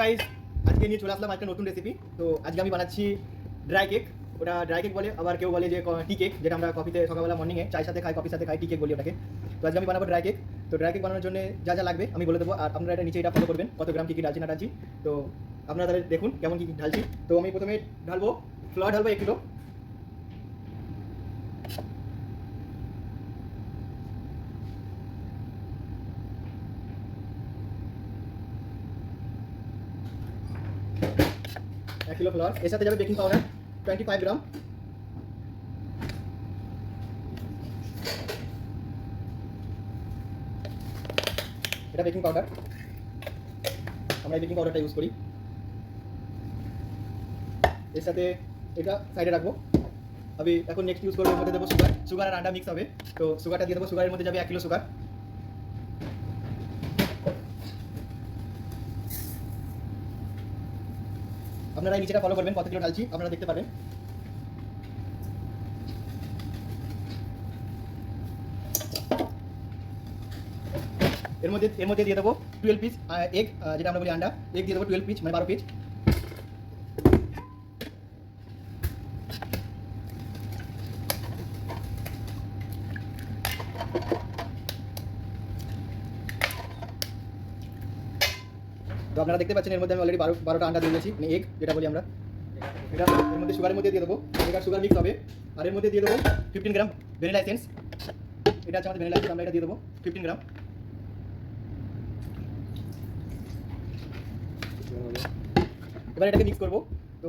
Guys আজকে নিয়ে চলে আসলাম একটা নতুন রেসিপি তো আজকে আমি বানাচ্ছি ড্রাই কেক ওটা ড্রাই কেক বলে, আবার কেউ বলে যে টি কেক যেটা আমরা কফিতে সকালবেলা মর্নিংয়ে চায়ের সাথে খাই কফির সাথে খাই টি কেক বলি ওটাকে। তো আজকে আমি বানাবো ড্রাই কেক তো ড্রাই কেক বানানোর জন্য যা যা লাগবে আমি বলে দেবো, আর আপনারা এটা নিচে এটা ফলো করবেন, কত গ্রাম কী কী ডালছি না ডালছি তো আপনারা তাহলে দেখুন কেমন কী ঢালছি তো আমি প্রথমে ঢালবো ফ্লাওয়ার ঢালবো এক কিলো। এক কিলো ফ্লাওয়ার এর সাথে যাবে baking powder twenty five gram এটা বেকিং পাউডার আমরা বেকিং পাউডারটা ইউজ করি। এর সাথে এটা সাইডে রাখব। আমি এখন নেক্সট ইউজ করব দেবো সুগার সুগার আর আন্ডা মিক্স হবে। তো সুগারটা দিয়ে দেবো সুগারের মধ্যে যাবে এক কিলো সুগার আপনারা এই নিচেটা ফলো করবেন, কত কিলো ঢালছি আপনারা দেখতে পারেন এর মধ্যে এর মধ্যে দিয়ে দেবো টুয়েলভ পিস এগ যেটা আমরা বলি আন্ডা এগ দিয়ে দেবো টুয়েলভ পিস মানে বারো পিস তো আপনারা দেখতে পাচ্ছেন, এর মধ্যে আমি অলরেডি বারো বারোটা আন্ডা দিয়ে দিয়েছি মানে এগ যেটা বলি আমরা। এটা এর মধ্যে সুগারের মধ্যে দিয়ে দেবো। এটা সুগার মিক্স হবে। আর এর মধ্যে দিয়ে দেবো ফিফটিন গ্রাম ভ্যানিলা এসেন্স এটা আছে আমাদের ভ্যানিলা এসেন্স আমরা এটা দিয়ে দেবো ফিফটিন গ্রাম এবার এটাকে মিক্স করব। তো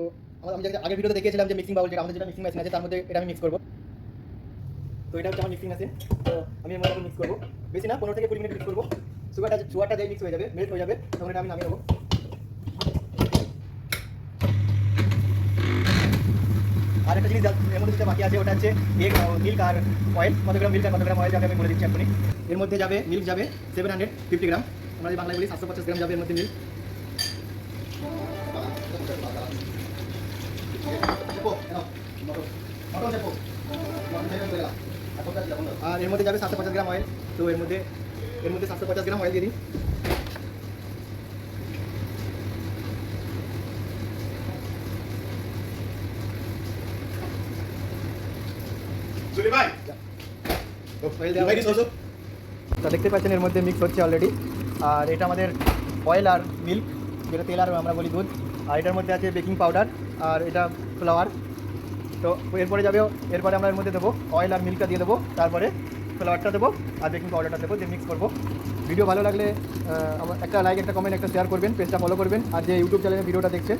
আমি যেটা আগের ভিডিওতে দেখিয়েছিলাম যে মিক্সিং বাউল যেটা, আমাদের যেটা মিক্সিং মেশিন আছে, তার মধ্যে এটা আমি মিক্স করব। তো এটা হচ্ছে আমার মিক্সিং আছে তো আমি এর মধ্যে মিক্স করব। বেশি না, পনেরো থেকে কুড়ি মিনিট মিক্স করব। সুগারটা সুগারটা যেই মিক্স হয়ে যাবে মেল্ট হয়ে যাবে, তখন এটা আমি নামিয়ে নেব। আর একটা জিনিস এর মধ্যে যেটা বাকি আছে, ওটা হচ্ছে এগ মিল্ক আর অয়েল কত গ্রাম মিল্ক আর কত গ্রাম অয়েল যাবে আমি বলে দিচ্ছি এখনই এর মধ্যে যাবে মিল্ক যাবে সেভেন হান্ড্রেড ফিফটি গ্রাম। আমরা যদি বাংলায় বলি সাতশো পঞ্চাশ গ্রাম যাবে এর মধ্যে মিল্ক আর এর মধ্যে যাবে সাতশো পঞ্চাশ গ্রাম অয়েল তো এর মধ্যে এর মধ্যে সাতশো পঞ্চাশ গ্রাম অয়েল দিয়ে হয়েছে। তা দেখতে পাচ্ছেন এর মধ্যে মিক্স হচ্ছে অলরেডি আর এটা আমাদের অয়েল আর মিল্ক যেটা তেল আর আমরা বলি দুধ। আর এটার মধ্যে আছে বেকিং পাউডার আর এটা ফ্লাওয়ার তো এরপরে যাবে এরপরে আমরা এর মধ্যে দেবো অয়েল আর মিল্কটা দিয়ে দেবো তারপরে ফ্লাওয়ারটা দেবো আর বেকিং পাউডারটা দেবো, দিয়ে মিক্স করব। ভিডিও ভালো লাগলে একটা লাইক একটা কমেন্ট একটা শেয়ার করবেন পেজটা ফলো করবেন, আর যে ইউটিউব চ্যানেলে ভিডিওটা দেখছেন,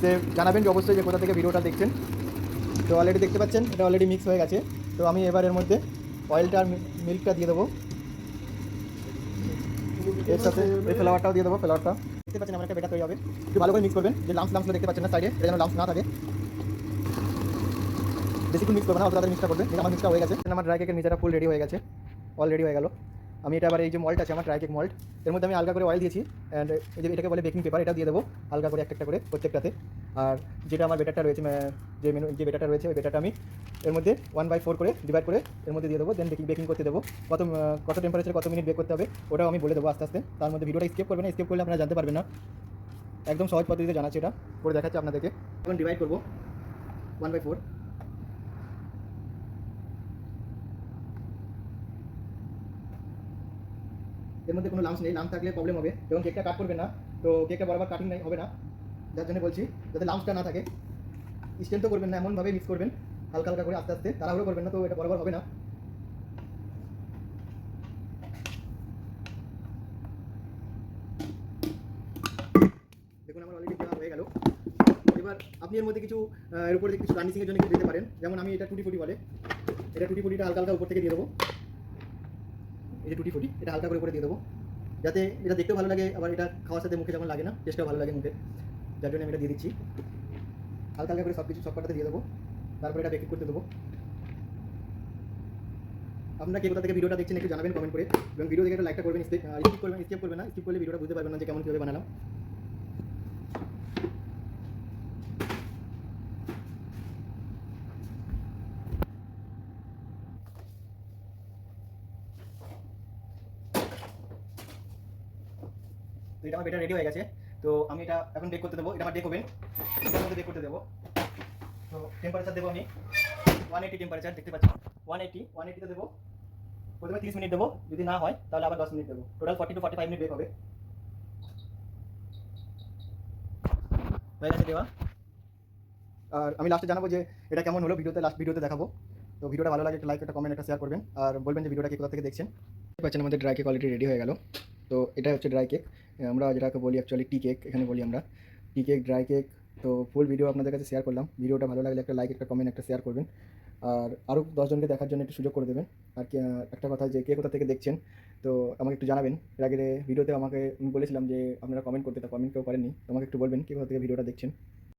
সে জানাবেন যে অবশ্যই যে কোথা থেকে ভিডিওটা দেখছেন। তো অলরেডি দেখতে পাচ্ছেন, এটা অলরেডি মিক্স হয়ে গেছে। তো আমি এবার এর মধ্যে অয়েলটা আর মিল্কটা দিয়ে দেবো। এর সাথে এই ফ্লাওয়ারটাও দিয়ে দেবো ফ্লাওয়ারটা দেখতে পাচ্ছেন আমার একটা বেটা তৈরি হবে। একটু ভালো করে মিক্স করবেন, যে লাম্পস লাম্পসগুলো দেখতে পাচ্ছেন না সাইডে যেন লাম্পস না থাকে। বেশিক্ষণ মিক্স করবে না, অত মিক্সটা করবে। আমার মিক্সটা হয়ে গেছে। আমার ড্রাই কেকের নিচেটা ফুল রেডি হয়ে গেছে। অল রেডি হয়ে গেল। আমি এটা আবার এই যে মল্ট আছে, আমার ড্রাই কেক মল্ট এর মধ্যে আমি আলগা করে অয়েল দিয়েছি অ্যান্ড এই যে এটাকে বলে বেকিং পেপার এটা দিয়ে দেবো। আলগা করে একটা একটা করে প্রত্যেকটাতে। আর যেটা আমার বেটারটা রয়েছে যে মেনু যে বেটারটা রয়েছে, ওই বেটারটা আমি এর মধ্যে ওয়ান বাই ফোর করে ডিভাইড করে এর মধ্যে দিয়ে দেবো। দেন বেকিং বেকিং করতে দেবো। কত কত টেম্পারেচার কত মিনিট বেক করতে হবে, ওটাও আমি বলে দেবো আস্তে আস্তে। তার মধ্যে ভিডিওটা স্কিপ করবে না স্কিপ করলে আপনারা জানতে পারবেন না। একদম সহজ পদ্ধতিতে জানাচ্ছি এটা। করে দেখাচ্ছি আপনাদেরকে। এখন ডিভাইড করব। ওয়ান বাই ফোর এর মধ্যে কোনো লাম্পস নেই লাম্প থাকলে প্রবলেম হবে। এবং কেকটা কাট করবে না, তো কেকটা বরাবর কাটিং নাই, হবে না। যার জন্য বলছি, যাতে লাম্পসটা না থাকে। স্টেন তো করবেন না, এমনভাবে মিক্স করবেন, হালকা হালকা করে আস্তে আস্তে। তাড়াহুড়ো করবেন না তো, এটা বরাবর হবে না। দেখুন, আমার অলরেডি দেওয়া হয়ে গেল। এবার আপনি এর মধ্যে কিছু এর উপরে কিছু গার্নিশিংয়ের জন্য কিছু দিতে পারেন। যেমন আমি এটা টুটি ফুটি বলে, এটা টুটি ফুটিটা হালকা হালকা উপর থেকে দিয়ে দেবো। এই যে টুটি ফুটি এটা হালকা করে করে দিয়ে দেবো। যাতে এটা দেখতেও ভালো লাগে, আবার এটা খাওয়ার সাথে মুখে যখন লাগে না, টেস্টটাও ভালো লাগে মুখে। যার জন্য আমি এটা দিয়ে দিচ্ছি। হালকা হালকা করে সব কিছু সব দিয়ে দেবো। তারপরে এটা বেকিং করতে দেবো। আপনারা কে কোথা থেকে ভিডিওটা দেখছেন একটু জানাবেন কমেন্ট করে। এবং ভিডিও দেখে একটা লাইকটা করবেন, স্কিপ করবেন স্কিপ করবেন না। স্কিপ করলে ভিডিওটা বুঝতে পারবেন না যে কেমন কীভাবে বানালাম। তো এটা আমার রেডি হয়ে গেছে। তো আমি এটা এখন বেক করতে দেবো। এটা আমার ডেক ওভেন এটার বেক করতে দেবো। তো টেম্পারেচার দেবো আমি। ওয়ান এইটি টেম্পারেচার দেখতে পাচ্ছি ওয়ান এইটি ওয়ান এইটিতে দেবো। প্রথমে তিরিশ মিনিট দেবো। যদি না হয়, তাহলে আবার দশ মিনিট দেবো। Total forty two forty five minute bake হবে। হয়ে গেছে দেওয়া। আর আমি লাস্টে জানাব যে এটা কেমন হলো ভিডিওতে লাস্ট ভিডিওতে দেখাবো। তো ভিডিওটা ভালো লাগে, একটা লাইক একটা কমেন্ট একটা শেয়ার করবেন। আর বলবেন যে ভিডিওটা কে কোথা থেকে দেখছেন। পাচ্ছেন আমাদের ড্রাই কোয়ালিটি রেডি হয়ে গেল। তো এটা হচ্ছে ড্রাই কেক আমরা যেটাকে বলি অ্যাকচুয়ালি টি কেক এখানে বলি আমরা। টি কেক ড্রাই কেক তো ফুল ভিডিও আপনাদের কাছে শেয়ার করলাম। ভিডিওটা ভালো লাগলে একটা লাইক একটা কমেন্ট একটা শেয়ার করবেন। আর আরও দশজনকে দেখার জন্য একটু সুযোগ করে দেবেন। আর কি, একটা কথা যে কে কোথা থেকে দেখছেন, তো আমাকে একটু জানাবেন। এর আগে ভিডিওতে আমাকে, আমি বলেছিলাম যে আপনারা কমেন্ট করতে, তা কমেন্ট কেউ করেননি। তো আমাকে একটু বলবেন কে কোথা থেকে ভিডিওটা দেখছেন।